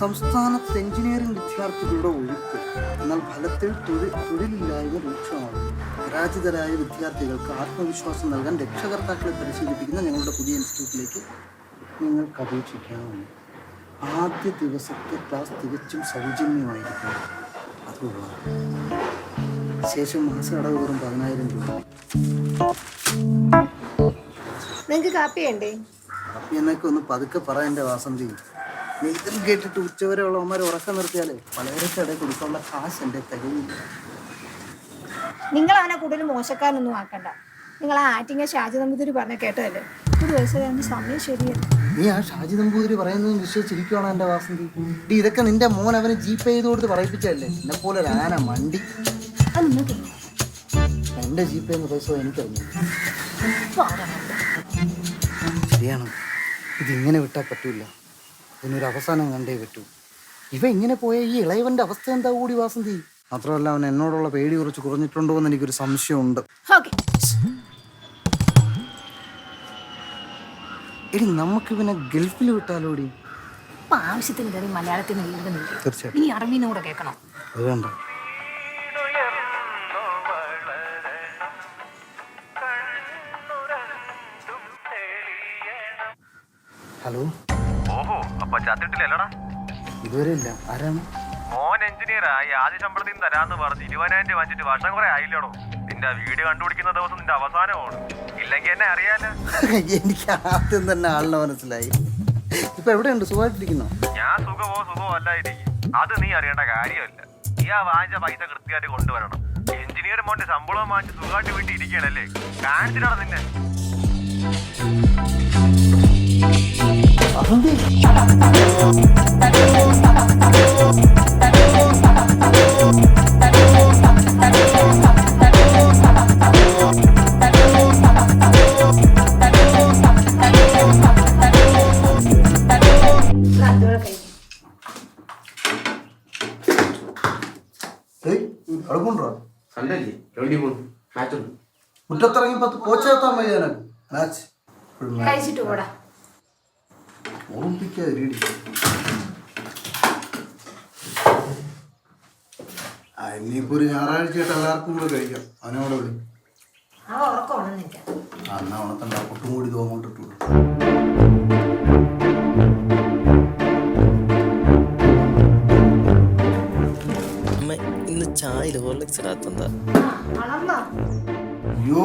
സംസ്ഥാനത്ത് എഞ്ചിനീയറിംഗ് വിദ്യാർത്ഥികളുടെ ഒഴുക്ക് എന്നാൽ ഫലത്തിൽ തൊഴിൽ തൊഴിലില്ലായ്മ രൂക്ഷമാണ് പരാജിതരായ വിദ്യാർത്ഥികൾക്ക് ആത്മവിശ്വാസം നൽകാൻ രക്ഷകർത്താക്കളെ പരിശീലിപ്പിക്കുന്ന ഞങ്ങളുടെ പുതിയ ഇൻസ്റ്റിറ്റ്യൂട്ടിലേക്ക് നിങ്ങൾക്ക് അപേക്ഷിക്കാവുന്നു. ആദ്യ ദിവസത്തെ ക്ലാസ് തികച്ചും സൗജന്യമായിരിക്കും അതുള്ള ശേഷം മാസം അടവ് വെറും പതിനായിരം രൂപ. നിങ്ങൾക്ക് കാപ്പി വേണ്ടേ അപ്പൊ എന്നൊക്കെ ഒന്ന് പതുക്കെ പറ എന്റെ വാസന്തി. നീ ഇതും കേട്ടിട്ട് ഉച്ചവരെ ഉള്ളവന്മാർ ഉറക്കം നിർത്തിയാലേ വളരെ ഇടയിൽ കൊടുക്കാനുള്ള കാശ് എന്റെ തികയില്ല നിങ്ങൾ അവനെ കൂടുതൽ മോശക്കാരനൊന്നും ആക്കണ്ട. നിങ്ങൾ ആ ആറ്റിങ്ങ ഷാജി നമ്പൂതിരി പറഞ്ഞ കേട്ടതല്ലേ? ഒരു ദിവസം സമയം ശരിയല്ല. നീ ആ ഷാജി നമ്പൂതിരി പറയുന്നത് വിശ്വസിച്ചിരിക്കുവാണോ എന്റെ വാസന്തി? ഇതൊക്കെ നിന്റെ മോൻ അവന് ജി പേ ചെയ്ത് കൊടുത്ത് പറയിപ്പിച്ചല്ലേ എന്നെ പോലെ ഒരു ആന മണ്ടി. അത് നിങ്ങൾക്ക് എന്റെ ജി പേ എന്ന് പൈസ എനിക്കറിഞ്ഞു ശരിയാണ്. ഇതിങ്ങനെ വിട്ടാൽ പറ്റൂല. ഇതിനൊരു അവസാനം കണ്ടേ പറ്റൂ. ഇവ ഇങ്ങനെ പോയ ഈ ഇളയവന്റെ അവസ്ഥ എന്താ കൂടി വാസന്തി? മാത്രമല്ല അവൻ എന്നോടുള്ള പേടി കുറച്ച് കുറഞ്ഞിട്ടുണ്ടോ എന്ന് എനിക്കൊരു സംശയമുണ്ട്. എടി നമുക്ക് ഇവനെ ഗൾഫിൽ വിട്ടാലോടി? ഇപ്പൊ ആവശ്യത്തിന് മലയാളത്തിൽ തീർച്ചയായിട്ടും. അത് വേണ്ട. ഹലോ? ഓഹോ അപ്പൊ ചത്തിട്ടില്ലല്ലടാ ഇതുവരെ ഇല്ല. ആരാണ്? മോൻ എഞ്ചിനീയർ ആയി ആദ്യ ശമ്പളത്തിൽ തരാന്ന് പറഞ്ഞ് ഇരുപതിനായിരം രൂപ വാങ്ങിച്ചിട്ട് വർഷം കുറെ ആയില്ലടോ. നിന്റെ വീട് കണ്ടുപിടിക്കുന്ന ദിവസം നിന്റെ അവസാനമാണ് ഇല്ലെങ്കിൽ എന്നെ അറിയാലോ. എനിക്ക് ആദ്യം തന്നെ ആളിനെ മനസ്സിലായി. ഇപ്പൊ എവിടെയുണ്ട്? സുഖമായിട്ടിരിക്കുന്നോ? ഞാൻ സുഖമോ സുഖമോ അല്ലായിരിക്കും അത് നീ അറിയേണ്ട കാര്യമല്ല. നീ ആ വാങ്ങിച്ച പൈസ കൃത്യമായിട്ട് കൊണ്ടുവരണം. എഞ്ചിനീയർ മോന്റെ ശമ്പളം വാങ്ങിച്ച് സുഖമായിട്ട് വീട്ടിൽ ഇരിക്കണല്ലേ കാണിച്ചിട്ടാണ് നിന്നെ. മുറ്റത്തിറങ്ങി പത്ത് കോച്ചെത്താൻ വയ്യ എനക്ക് മാച്ച്. കഴിച്ചിട്ട് പോടാ. ഓർമ്മിപ്പിക്കാതെ രീതി ആ ഇനിയിപ്പോ ഒരു ഞായറാഴ്ചയായിട്ട് എല്ലാവർക്കും കൂടെ കഴിക്കാം. അവനോടെ വിളി. ആ എന്നാ ഉണത്തണ്ട കുട്ടും കൂടി ഇത് അങ്ങോട്ട് ഇട്ടു ചായ ഹോർലിക്സ് അയ്യോ.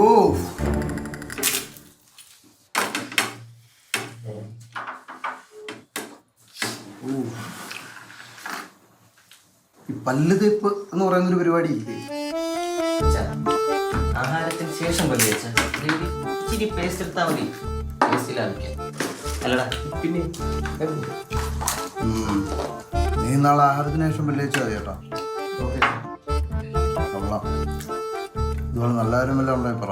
പല്ല് തേപ്പ് എന്ന് പറയുന്ന ഒരു പരിപാടി ഇല്ലേ ആഹാരത്തിന് ശേഷം പല്ല് ഇച്ചിരി പേസ്റ്റ് എടുത്താൽ മതി പേസ്റ്റിലാവിക്കാം അല്ലടാ പിന്നെ. നീ നാളെ ആഹാരത്തിന് ശേഷം പല്ല് വെച്ചാൽ മതി കേട്ടോ കൊള്ളാം ഇതുപോലെ നല്ല കാര്യം വല്ല ഉണ്ടായി പറ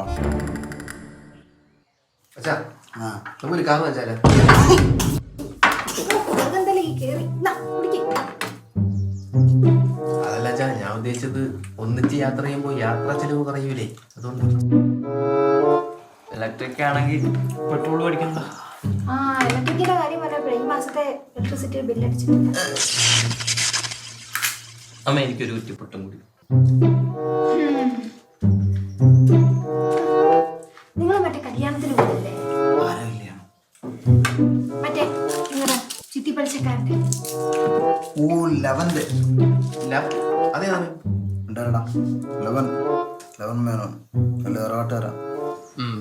അച്ഛാ ആ നമുക്കൊരു കാർ വെച്ചാലോ അതെന്തായാലും ഈ കേറി നാ, കുടിക്ക്. ഉദ്ദേശിച്ചത് ഒന്നിച്ച് യാത്ര ചെയ്യുമ്പോൾ യാത്രാ ചെലവ് കുറയൂലേ? അതുകൊണ്ട് ഇലക്ട്രിക് ആണെങ്കിൽ പെട്രോൾ പഠിക്കണ്ട. ആ ഇലക്ട്രിക്കിന്റെ കാര്യം പറഞ്ഞപ്പോഴേ ഈ മാസത്തെ ഇലക്ട്രിസിറ്റി ബില്ല് അമ്മ എനിക്കൊരു കുറ്റിപ്പൊട്ടും കൂടി. നിങ്ങൾ മറ്റേ കല്യാണത്തിന് പോകല്ലേ? ആരാ മറ്റേ നിങ്ങളുടെ ചിത്തി ഓ ലവന്ത് ഇല്ല അതേതാണ്? ഉണ്ടാടാ ലെവൻ ലെവൻ മേനോൻ നല്ല ഏറാട്ടുകാരാ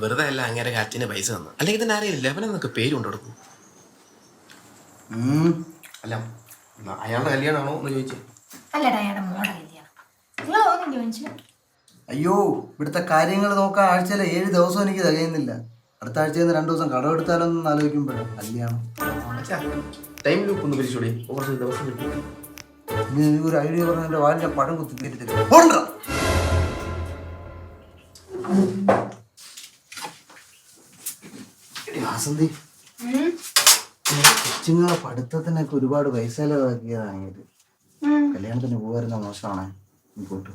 വെറുതെ അല്ല അങ്ങനെ കാറ്റിന് പൈസ തന്നു. അല്ലെങ്കിൽ തന്നെ ആരെയും ലെവൻ എന്നൊക്കെ പേര് കൊണ്ടുകൊടുക്കും അല്ല അയാളുടെ കല്യാണമാണോ എന്ന് ചോദിച്ചേ. അല്ലടാ അയാളുടെ മോടെ കല്യാണം. നിങ്ങൾ തോന്നില്ല മനുഷ്യൻ അയ്യോ ഇവിടുത്തെ കാര്യങ്ങൾ നോക്കാൻ ആഴ്ചയിലെ ഏഴ് ദിവസം എനിക്ക് തികയുന്നില്ല. അടുത്ത ആഴ്ചയിൽ നിന്ന് രണ്ടു ദിവസം കടമെടുത്താലൊന്നും ആലോചിക്കുമ്പോഴാണ് കല്യാണം. ടൈം ലൂപ്പ് ഒന്ന് പിരിച്ചോടി. കുറച്ച് ദിവസം കിട്ടും. നീ ഒരു ഐഡിയ പറഞ്ഞ എന്റെ വാലിന്റെ പടം കുത്തി കയറ്റി തരും. പോണ്ടാ. എടി വാസന്തി. കൊച്ചുങ്ങളെ പഠിത്തത്തിനൊക്കെ ഒരുപാട് പൈസ ചെലവാക്കിയതാണെങ്കിൽ കല്യാണത്തിന് പോകാരുന്ന മോശമാണ്? ഇങ്ങോട്ട്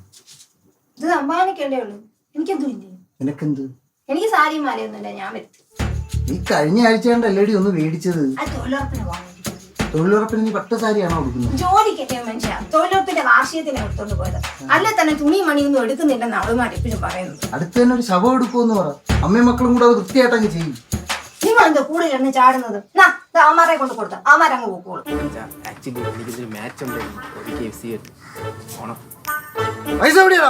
ഇത് സമ്പാദിക്കണ്ടേ ഉള്ളൂ. എനിക്കെന്തും ഇല്ലേ? നിനക്കെന്ത്? എനിക്ക് സാരി മാലയൊന്നുമില്ല. ഞാൻ വരുത്തി ഈ കഴിഞ്ഞ ആഴ്ച കണ്ടല്ലേടി ഒന്ന് മേടിച്ചത്? അത് തൊഴിലുറപ്പിന് വാങ്ങിയിരിക്കുന്നത് തൊഴിലുറപ്പിന് നീ പട്ട് സാരിയാണോ കൊടുക്കുന്നത് ജോലിക്കൊക്കെ മനുഷ്യ. തൊഴിലുറപ്പിന്റെ വാർഷികത്തിന് എടുത്തോണ്ട് പോയത്. അല്ല തന്നെ തുണി മണിയൊന്നും എടുക്കുന്നില്ലെന്ന് അവളുമാർ എപ്പോഴും പറയുന്നത് അടുത്ത് തന്നെ ഒരു ശവം എടുക്കുമെന്ന് പറ. അമ്മയും മക്കളും കൂടെ അത് വൃത്തിയായിട്ടങ്ങ് ചെയ്യും. നിങ്ങൾ എന്താ കൂടെ ചാടുന്നത്? നാ അവന്മാരെ കൊണ്ട് കൊടുത്ത. അവന്മാരങ്ങ് പോക്കോളൂ. ആക്ച്വലി എനിക്കിതൊരു മാച്ച് ഉണ്ടായിരുന്നു ഒരു കെ എഫ് സി ഓണം പൈസ എവിടെയാ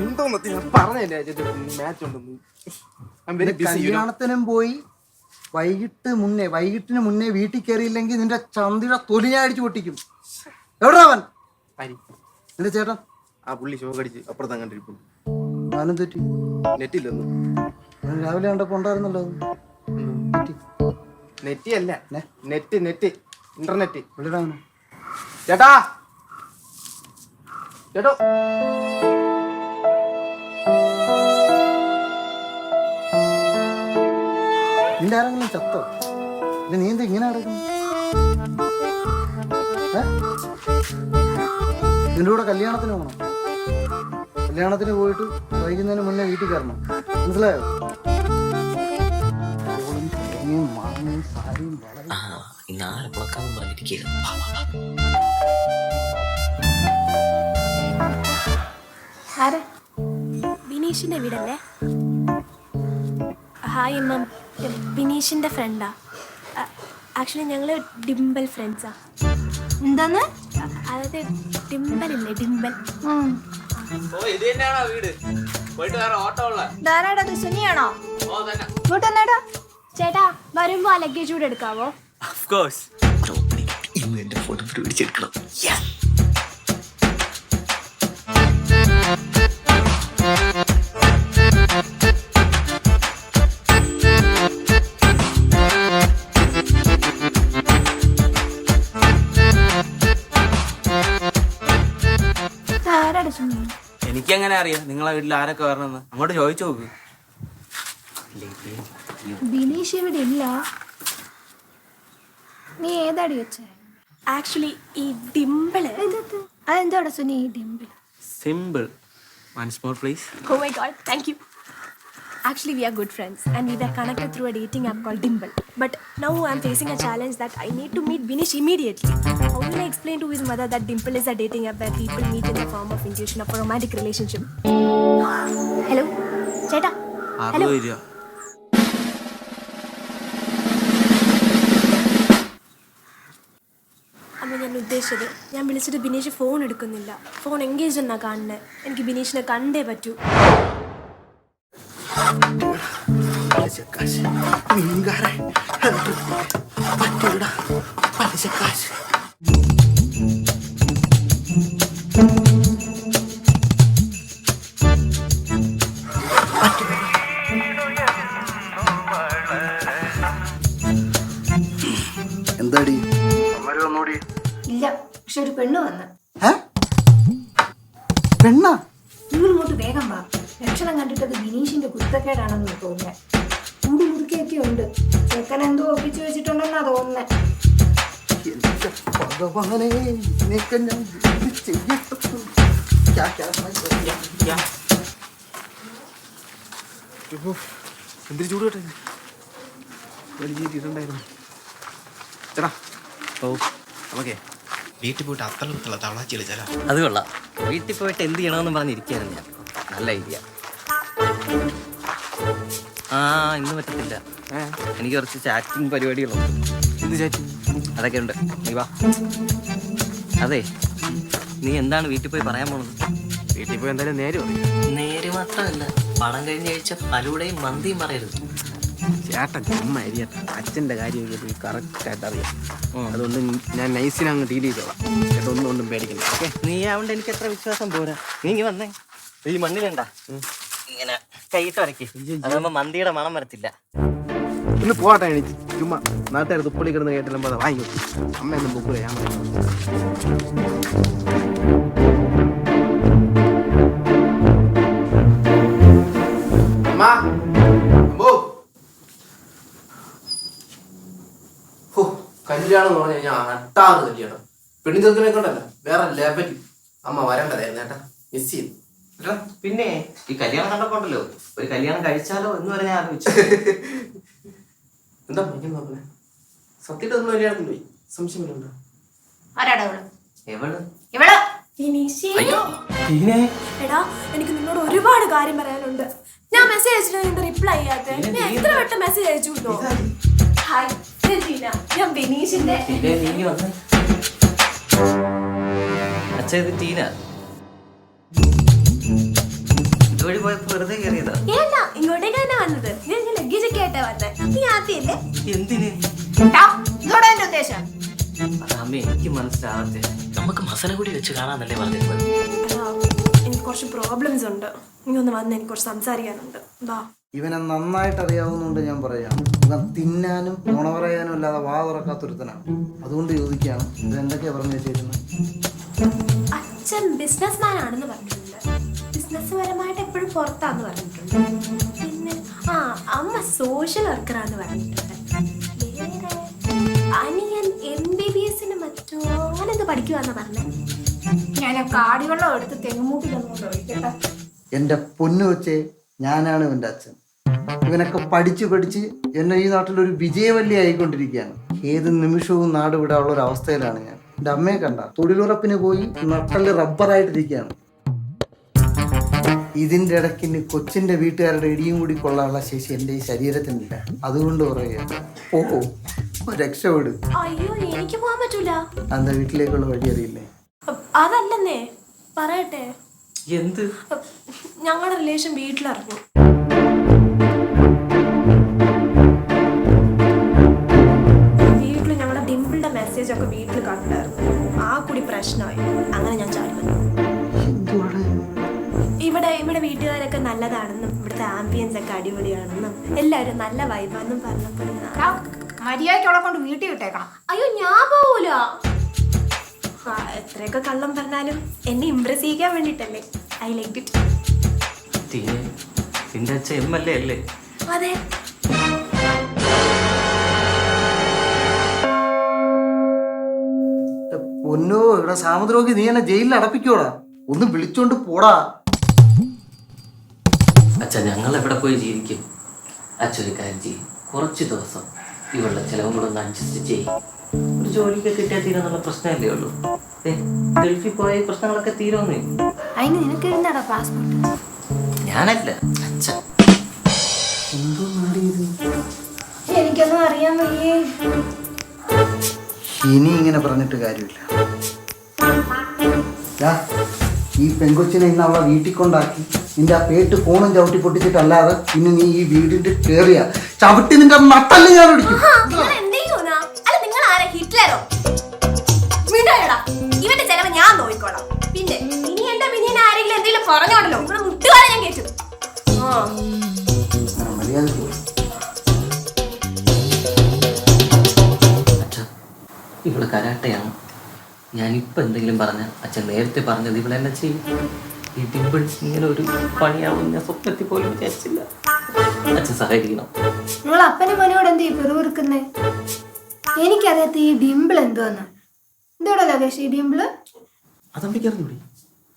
എന്തോന്നത്തി ഞാൻ പറഞ്ഞല്ലേ മാച്ച് ഉണ്ടെന്ന്. I'm very busy, you know. കല്യാണത്തിനും പോയി വൈകിട്ട് മുന്നേ വൈകിട്ടിന് മുന്നേ വീട്ടിൽ കയറിയില്ലെങ്കിൽ നിന്റെ ചന്തിയുടെ തൊലി ഞാൻ അടിച്ചു പൊട്ടിക്കും. എവിടെ അവൻ? നിന്റെ ചേട്ടൻ? ആ പുള്ളി ശോകടിച്ച് കടിച്ച് കണ്ടിരിക്കും അങ്ങോട്ടിരിക്കുന്നു ഞാനും തെറ്റി. നെറ്റില്ലെന്ന്. ഞാൻ രാവിലെ കണ്ടപ്പോ ഉണ്ടായിരുന്നല്ലോ. നെറ്റി അല്ല നെറ്റ് നെറ്റ്. ഇന്റർനെറ്റ് ചേട്ടാ. ചേട്ടോ. നിന്റെ ആരെങ്കിലും ചത്തോ? ഇത് നീ എന്താ ഇങ്ങനെ നടക്കും? നിന്റെ കൂടെ കല്യാണത്തിന് പോകണം കല്യാണത്തിന് പോയിട്ട് വൈകുന്നതിന് മുന്നേ വീട്ടിൽ കയറണം. മനസ്സിലായോ? പുറക്കാൻ വീടല്ലേ? ഹായ് അമ്മ. ബിനീഷിന്റെ ഫ്രണ്ടാ ആക്ച്വലി ഞങ്ങൾ ഡിംബൽ ഫ്രണ്ട്സാ എന്താന്ന്? അതായത് ഡിംബൽ. ഇല്ലേ ഡിംബൽ ധാരാടത് സുനിയാണോ? ഇങ്ങോട്ട് വന്നേടാ ചേട്ടാ വരുമ്പോ ആ ലഗേജ് കൂടെ എടുക്കാവോ? ഇന്ന് എന്റെ ഫോട്ടോ പിടിച്ചെടുക്കണം. എനിക്കെങ്ങനെ അറിയാം? നിങ്ങളെ വീട്ടിൽ ആരൊക്കെ വരണമെന്ന്? അങ്ങോട്ട് ചോദിച്ചു നോക്ക്. ബിനീഷ് ഇവിടെ ഇല്ല. നീ ഏതാടി വെച്ചേ? ആക്ച്വലി ഈ ഡിംപിൾ അതെന്താ സുനി ഈ dimple simple once more please oh my God thank you. Actually, we are good friends and we were connected through a dating app called Dimple. But now I'm facing a challenge that I need to meet Binish immediately. How will I explain to his mother that Dimple is a dating app where people meet in the form of intuition of a romantic relationship? Hello? Cheta? Hello? അമ്മ ഞാൻ ഉദ്ദേശിച്ചത് ഞാൻ വിളിച്ചിട്ട് Bineesh phone എടുക്കുന്നില്ല phone engage എന്നാ കാണുന്നത് എനിക്ക് ബിനീഷിനെ കണ്ടേ പറ്റൂ പലിശക്കാശ്. മീൻകാരൻ. പറ്റിവിട പലിശക്കാശ്. എന്താടി? ഇല്ല പക്ഷെ ഒരു പെണ്ണ് വന്ന്. പെണ്ണ? നിങ്ങൾ ഇങ്ങോട്ട് വേഗം വാ. ലക്ഷണം കണ്ടിട്ടത് ബിനീഷിന്റെ കുത്തക്കേടാണെന്ന് തോന്നുന്നത് കൂടി മുറുക്കിയൊക്കെ ഉണ്ട് ചെക്കൻ എന്തോ ഒപ്പിച്ചു വെച്ചിട്ടുണ്ടെന്നാ തോന്നുന്നത് ഭഗവാനെ ഇതിനെയൊക്കെ ഞാൻ. എന്തൊരു ചൂട് കേട്ടെ വലിയിട്ടുണ്ടായിരുന്നു ചേട്ടാ. ഓ നമുക്കേ വീട്ടിൽ പോയിട്ട് അത്തളത്തുള്ള തവളാച്ചി കളിച്ചാലോ അത് കൊള്ളാം. വീട്ടിൽ പോയിട്ട് എന്ത് ചെയ്യണമെന്ന് പറഞ്ഞിരിക്കായിരുന്നു ഞാൻ. നല്ല ഐഡിയ ആ ഇന്ന് പറ്റത്തില്ല. എനിക്ക് കുറച്ച് ചാറ്റിംഗ് പരിപാടികളുണ്ട്. അതൊക്കെ ഉണ്ട്. നീ വാ. അതെ നീ എന്താണ് വീട്ടിൽ പോയി പറയാൻ പോണത്? വീട്ടിൽ പോയി എന്തായാലും നേരെ നേര് മാത്രമല്ല പണം കഴിഞ്ഞ ആഴ്ച പലൂടെയും മന്തിയും പറയരുത്. ചേട്ടൻ ചുമ്മാ അരിയട്ട അച്ഛന്റെ കാര്യം കറക്റ്റ് ആയിട്ട് അറിയാം. അതുകൊണ്ട് ഞാൻ നൈസിനെ അങ്ങ് ഡീൽ ചെയ്തോളാം. ചേട്ടൻ ഒന്നും ഒന്നും പേടിക്കണ്ട ഓക്കെ? നീ ആവണ്ട എനിക്ക് എത്ര വിശ്വാസം പോരാ? നീ വന്നേ. ഈ മണ്ണിലുണ്ട ഇങ്ങനെ കൈയിട്ട് വരയ്ക്ക്. അതാകുമ്പോ മന്തിയുടെ മണം വരത്തില്ല. ഇന്ന് പോട്ടെ എനിക്ക് ചുമ്മാ നാട്ടുകാർ തുപ്പളി കിടന്ന് കേട്ടില്ല വാങ്ങി അമ്മയൊന്നും ബുക്ക് ഞാൻ കല്യാണം എന്ന് പറഞ്ഞു കഴിഞ്ഞാൽ അട്ടാറ് കല്യാണം. പെണ്ണി ചെറുക്കനെ കൊണ്ടല്ല? വേറെ ലെവൽ അമ്മ വരേണ്ടതായിരുന്നു ഏട്ടാ. മിസ് ചെയ്തു പിന്നെ ഈ കല്യാണം കണ്ടപ്പോണ്ടല്ലോ ഒരു കല്യാണം കഴിച്ചാലോ എന്ന് പറഞ്ഞാൽ ആലോചിച്ചു. എന്താ പറഞ്ഞ നോക്കണേ സത്യമായിട്ട് നമ്മൾ കല്യാണത്തിന് പോയി ആരാടാ എവൾ? പിന്നെ? എടാ എനിക്ക് നിന്നോട് ഒരുപാട് കാര്യം പറയാനുണ്ട്. ഞാൻ മെസ്സേജ് അയച്ചിട്ട് റിപ്ലൈ ചെയ്യാത്ത. ഞാൻ എത്ര വട്ടം മെസ്സേജ് അയച്ചു ഹായ് ഞാൻ ടീന. ഞാൻ ബിനീഷിന്റെ അച്ഛ ഇത് ടീന. ഇതുവഴി പോയപ്പോ വെറുതെ കയറിയതാ. ഏണ്ട ഇങ്ങോട്ടേക്ക് തന്നെ വന്നത്. ഞാൻ ലഗേജ് ഒക്കെ ആയിട്ടാ വന്നത് നീ ആദ്യല്ലേ? എന്തിന്? ഇതോടെ എന്റെ ഉദ്ദേശം. എനിക്ക് മനസ്സിലാവാത്തെ. നമുക്ക് മസാല കൂടി വെച്ച് കാണാന്നല്ലേ പറഞ്ഞിരുന്നത്. എനിക്ക് കുറച്ച് പ്രോബ്ലംസ് ഉണ്ട്. നീ ഒന്ന് വന്ന് എനിക്ക് കുറച്ച് സംസാരിക്കാനുണ്ട്. വാ. ഇവനെ നന്നായിട്ട് അറിയാവുന്നുണ്ട് ഞാൻ പറയാം. ഇവൻ തിന്നാനും നുണ പറയാനും അല്ലാതെ വാ തുറക്കാത്തൊരുത്തനാണ്. അതുകൊണ്ട് ചോദിക്കുകയാണ് ഇത് എന്തൊക്കെയാ പറഞ്ഞു വെച്ചിരുന്നത് അച്ഛൻ ബിസിനസ് മാൻ ആണെന്ന് പറഞ്ഞിട്ടുണ്ട് ബിസിനസ് പരമായിട്ട് എപ്പോഴും പുറത്താന്ന് പറഞ്ഞിട്ടുണ്ട്. പിന്നെ ആ അമ്മ സോഷ്യൽ വർക്കറാന്ന് പറഞ്ഞിട്ടുണ്ട്. വേറെ അനിയൻ എം ബി ബി എസിന് മറ്റോ അങ്ങനെന്ത് പഠിക്കുവാന്ന് പറഞ്ഞേ. ഞാൻ കാടിവെള്ളം എടുത്ത് തെങ്ങുമൂട്ടിലൊന്നും ഒഴിക്കട്ടെ എന്റെ പൊന്നു വെച്ചേ ഞാനാണ് ഇവന്റെ അച്ഛൻ. ഇവനൊക്കെ പഠിച്ച് പഠിച്ച് എന്നെ ഈ നാട്ടിൽ ഒരു വിജയവല്ലി ആയിക്കൊണ്ടിരിക്കുകയാണ്. ഏത് നിമിഷവും നാട് വിടാനുള്ള ഒരു അവസ്ഥയിലാണ് ഞാൻ. എന്റെ അമ്മയെ കണ്ട തൊഴിലുറപ്പിന് പോയി നട്ടൽ റബ്ബറായിട്ടിരിക്കുകയാണ് ഇതിന്റെ ഇടയ്ക്ക് ഇനി കൊച്ചിന്റെ വീട്ടുകാരുടെ ഇടിയും കൂടി കൊള്ളാനുള്ള ശേഷി എന്റെ ഈ ശരീരത്തിനില്ല. അതുകൊണ്ട് പറയുക. ഓ രക്ഷപ്പെടു. അയ്യോ എനിക്ക് പോകാൻ പറ്റൂല. അന്ന വീട്ടിലേക്കുള്ള വഴി അറിയില്ലേ? അതല്ലെന്നേ. പറയട്ടെ. എന്ത്? ഞങ്ങളുടെ റിലേഷൻ വീട്ടിലറിഞ്ഞു നല്ല വൈബാന്നും പറഞ്ഞപ്പോൾ മര്യാദയ്ക്കോളെ കൊണ്ട് വീട്ടിൽ വിട്ടേക്കണം. അയ്യോ ഞാൻ പോവൂല. എത്രയൊക്കെ കള്ളം പറഞ്ഞാലും എന്നെ ഇമ്പ്രസ് ചെയ്യിക്കാൻ വേണ്ടിട്ടല്ലേ? ഐ ലൈക്ക് ഇറ്റ് നിന്റെ അച്ഛൻ എം എൽ എ അല്ലേ? അതെ. പൊന്നോ ഇവിടെ സാമുദ്രോഗി നീ എന്നെ ജയിലിൽ അടപ്പിക്കോടാ ഒന്ന് വിളിച്ചോണ്ട് പോടാ. അച്ഛാ ഞങ്ങൾ എവിടെ പോയി ജീവിക്കും? ചെയ്യും. കുറച്ച് ദിവസം ഇവളുടെ ചിലവും കൂടെ ഒന്ന് അഡ്ജസ്റ്റ് ചെയ്യും. ഒരു ജോലിയൊക്കെ കിട്ടിയാൽ തീരാന്നുള്ള പ്രശ്നമല്ലേ ഉള്ളൂ. ഗൾഫിൽ പോയ പ്രശ്നങ്ങളൊക്കെ തീരുമെന്നേ. അതിന് നിനക്ക് എന്താടാ പാസ്പോർട്ട് ഞാനല്ല എനിക്കൊന്നും അറിയാൻ വയ്യേ. ഇനി ഇങ്ങനെ പറഞ്ഞിട്ട് കാര്യമില്ല. ഈ പെങ്കൊച്ചിനെ ഇന്ന് അവളെ വീട്ടിൽ കൊണ്ടാക്കി. നിന്റെ ആ പേട്ട് ഫോണും ചവിട്ടി പൊട്ടിച്ചിട്ടല്ലാതെ ഇന്ന് നീ ഈ വീടിന്റെ കേറിയ. ചവിട്ടി നിന്റെ നട്ടൽ ഞാൻ ഒടിക്കും. നിങ്ങൾ എന്തേ തോന്നാ അല്ല നിങ്ങൾ ആരാ? ഹിറ്റ്ലറോ? മിണ്ടായടാ. ഇവന്റെ ചെലവ് ഞാൻ നോക്കിക്കോളാം. പിന്നെ ഇനി എന്റെ പിന്നെ ആരെങ്കിലും എന്തെങ്കിലും പറഞ്ഞോണ്ടല്ലോ? ഇവിടെ മുട്ടുകാരെ ഞാൻ കേട്ടു മര്യാദ ഇവൾ കരാട്ടയാണ്. ഞാനിപ്പോൾ എന്തെങ്കിലും പറഞ്ഞ അച്ഛൻ നേരത്തെ പറഞ്ഞത് ഇവിടെ എന്നെ ചെയ്യും? ഈ ഡിമ്പിൾ ഇങ്ങനെ ഒരു പണിയാവും ഞാൻ സ്വപ്നത്തിൽ പോലും വിചാരിച്ചില്ല. അച്ഛൻ സഹായിക്കണം. നിങ്ങൾ അപ്പനും മനോട് എന്ത് ഈ പിറുവിറുക്കുന്നേ എനിക്കറിയാത്ത ഈ ഡിംപിൾ എന്തോന്ന് എന്തോടാ ലകേഷ് ഈ ഡിമ്പിൾ? അതമ്മയ്ക്കറിഞ്ഞൂടി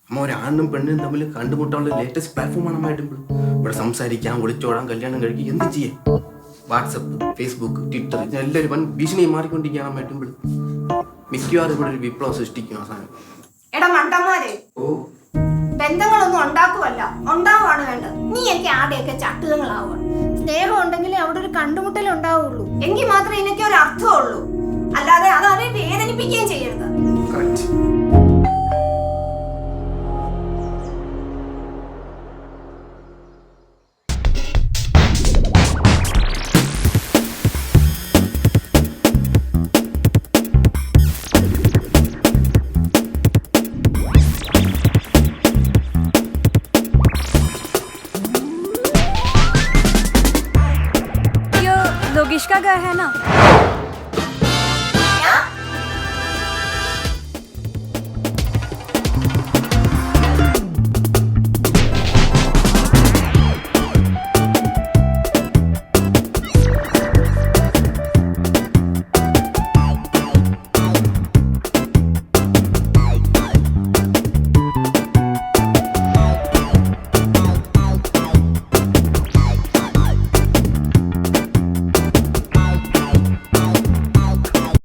അമ്മ ഒരാണും പെണ്ണിനും തമ്മിൽ കണ്ടുമുട്ടാനുള്ള ലേറ്റസ്റ്റ് പ്ലാറ്റ്ഫോമാണ് അമ്മ ഡിംപിൾ ഇവിടെ സംസാരിക്കാൻ വിളിച്ചോടാൻ കല്യാണം കഴിക്കുക എന്ത് ചെയ്യേ? വാട്സപ്പ് ഫേസ്ബുക്ക് ട്വിറ്റർ ഇതെല്ലാവരും വൻ ഭീഷണി മാറിക്കൊണ്ടിരിക്കുകയാണ് അമ്മ ഡിമ്പിൾ മിക്കവാറും ഇവിടെ ഒരു വിപ്ലവം സൃഷ്ടിക്കും അവസാനം എടാ മണ്ടന്മാരെ ഓ. ബന്ധങ്ങളൊന്നും ഉണ്ടാക്കുവല്ല. ഉണ്ടാവുകയാണ് വേണ്ടത്. നീ എനിക്ക് ആടെയൊക്കെ ചട്ടുകങ്ങളാവുക. സ്നേഹം ഉണ്ടെങ്കിലേ അവിടെ ഒരു കണ്ടുമുട്ടൽ ഉണ്ടാവുള്ളൂ. എങ്കിൽ മാത്രമേ ഇതിനൊക്കെ ഒരു അർത്ഥമുള്ളൂ അല്ലാതെ അത് അവരെ വേദനിപ്പിക്കുകയും ചെയ്യരുത്. കറക്റ്റ്